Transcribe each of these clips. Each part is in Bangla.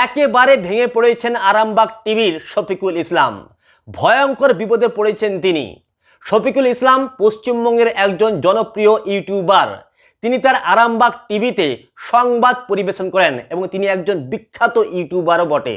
একেবারে ভেঙে পড়েছেন আরামবাগ টিভির শফিকুল ইসলাম। ভয়ঙ্কর বিপদে পড়েছেন তিনি। শফিকুল ইসলাম পশ্চিমবঙ্গের একজন জনপ্রিয় ইউটিউবার। তিনি তার আরামবাগ টিভিতে সংবাদ পরিবেশন করেন এবং তিনি একজন বিখ্যাত ইউটিউবারও বটে।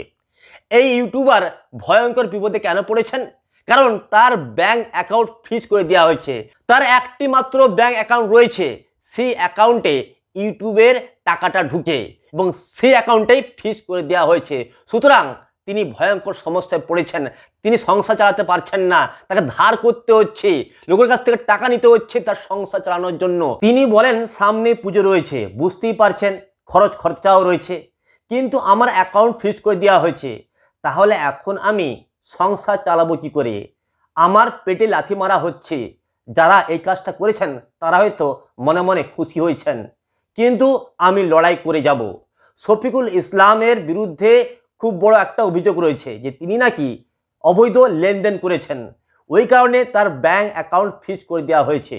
এই ইউটিউবার ভয়ঙ্কর বিপদে কেন পড়েছেন? কারণ তার ব্যাংক অ্যাকাউন্ট ফ্রিজ করে দেওয়া হয়েছে। তার একটি মাত্র ব্যাংক অ্যাকাউন্ট রয়েছে। সেই অ্যাকাউন্টে ইউটিউবের টাকাটা ঢুকে। এবং সেই অ্যাকাউন্টেই ফ্রিজ করে দেওয়া হয়েছে। সুতরাং তিনি ভয়ঙ্কর সমস্যায় পড়েছেন। তিনি সংসার চালাতে পারছেন না। তাকে ধার করতে হচ্ছে। লোকের কাছ থেকে টাকা নিতে হচ্ছে তার সংসার চালানোর জন্য। তিনি বলেন, সামনে পুজো রয়েছে। বুঝতেই পারছেন, খরচ খরচাও রয়েছে। কিন্তু আমার অ্যাকাউন্ট ফ্রিজ করে দেওয়া হয়েছে। তাহলে এখন আমি সংসার চালাবো কি করে? আমার পেটে লাথি মারা হচ্ছে। যারা এই কাজটা করেছেন, তারা হয়তো মনে মনে খুশি হয়েছেন। কিন্তু আমি লড়াই করে যাব। শফিকুল ইসলামের বিরুদ্ধে খুব বড় একটা অভিযোগ রয়েছে যে তিনি নাকি অবৈধ লেনদেন করেছেন। ওই কারণে তার ব্যাংক অ্যাকাউন্ট ফ্রিজ করে দেওয়া হয়েছে।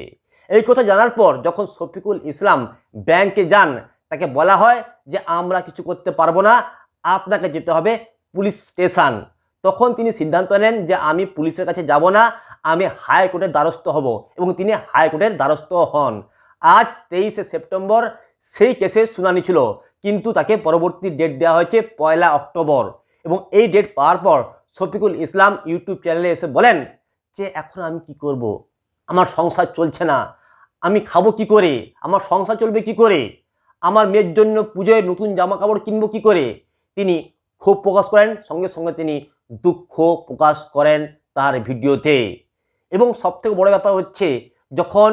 এই কথা জানার পর যখন শফিকুল ইসলাম ব্যাংকে যান, তাকে বলা হয় যে, আমরা কিছু করতে পারব না, আপনাকে যেতে হবে পুলিশ স্টেশন। তখন তিনি সিদ্ধান্ত নেন যে, আমি পুলিশের কাছে যাব না, আমি হাইকোর্টের দ্বারস্থ হব। এবং তিনি হাইকোর্টের দ্বারস্থ হন। আজ তেইশে সেপ্টেম্বর সেই কেসের শুনানি ছিল। কিন্তু তাকে পরবর্তী ডেট দেওয়া হয়েছে পয়লা অক্টোবর। এবং এই ডেট পাওয়ার পর শফিকুল ইসলাম ইউটিউব চ্যানেলে এসে বলেন যে, এখন আমি কি করব। আমার সংসার চলছে না। আমি খাব কি করে? আমার সংসার চলবে কি করে? আমার মেয়ের জন্য পুজোয় নতুন জামা কাপড় কিনবো কি করে? তিনি ক্ষোভ প্রকাশ করেন, সঙ্গে সঙ্গে তিনি দুঃখ প্রকাশ করেন তার ভিডিওতে। এবং সবথেকে বড় ব্যাপার হচ্ছে, যখন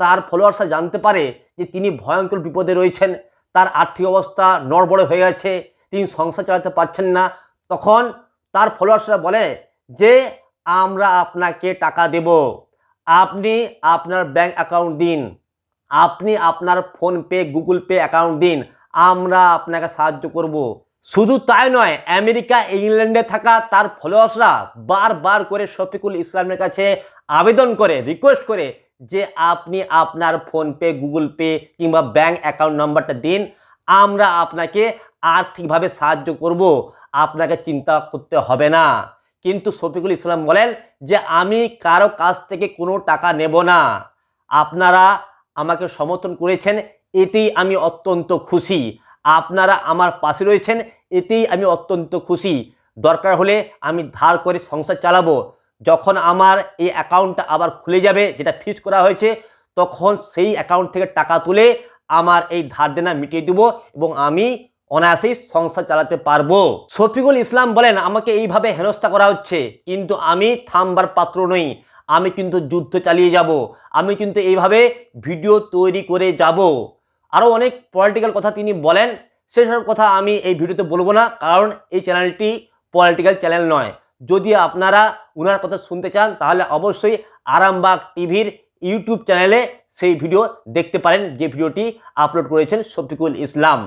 তার ফলোয়ার্সরা জানতে পারে যে তিনি ভয়ঙ্কর বিপদে রয়েছেন তার আর্থিক অবস্থা নড়বড়ে হয়ে গেছে, তিনি সংসার চালাতে পারছেন না। তখন তার ফলোয়ার্সরা বলে যে, আমরা আপনাকে টাকা দেব। আপনি আপনার ব্যাংক অ্যাকাউন্ট দিন। আপনি আপনার ফোনপে, গুগল পে অ্যাকাউন্ট দিন। আমরা আপনাকে সাহায্য করব। শুধু তাই নয়, আমেরিকা, ইংল্যান্ডে থাকা তার ফলোয়ার্সরা বারবার করে শফিকুল ইসলামের কাছে আবেদন করে রিকোয়েস্ট করে যে আপনি আপনার ফোনপে, গুগল পে কিংবা ব্যাংক অ্যাকাউন্ট নাম্বারটা দিন, আমরা আপনাকে আর্থিকভাবে সাহায্য করব। আপনাকে চিন্তা করতে হবে না। কিন্তু শফিকুল ইসলাম বলেন যে, আমি কারও কাছ থেকে কোনো টাকা নেব না। আপনারা আমাকে সমর্থন করেছেন, এতেই আমি অত্যন্ত খুশি। আপনারা আমার পাশে রয়েছেন, এতেই আমি অত্যন্ত খুশি। দরকার হলে আমি ধার করে সংসার চালাবো। যখন আমার এই অ্যাকাউন্টটা আবার খুলে যাবে, যেটা ফিক্স করা হয়েছে, তখন সেই অ্যাকাউন্ট থেকে টাকা তুলে আমার এই ধার দেনা মিটিয়ে দেবো এবং আমি অনায়াসেই সংসার চালাতে পারব। শফিকুল ইসলাম বলেন, আমাকে এইভাবে হেনস্থা করা হচ্ছে, কিন্তু আমি থামবার পাত্র নই। আমি কিন্তু যুদ্ধ চালিয়ে যাব। আমি কিন্তু এইভাবে ভিডিও তৈরি করে যাব। আরও অনেক পলিটিক্যাল কথা তিনি বলেন। সেসব কথা আমি এই ভিডিওতে বলব না, কারণ এই চ্যানেলটি পলিটিক্যাল চ্যানেল নয়। যদি আপনারা ওনার কথা শুনতে চান, তাহলে অবশ্যই আরামবাগ টিভির ইউটিউব চ্যানেলে সেই ভিডিও দেখতে পারেন, যে ভিডিওটি আপলোড করেছেন শফিকুল ইসলাম।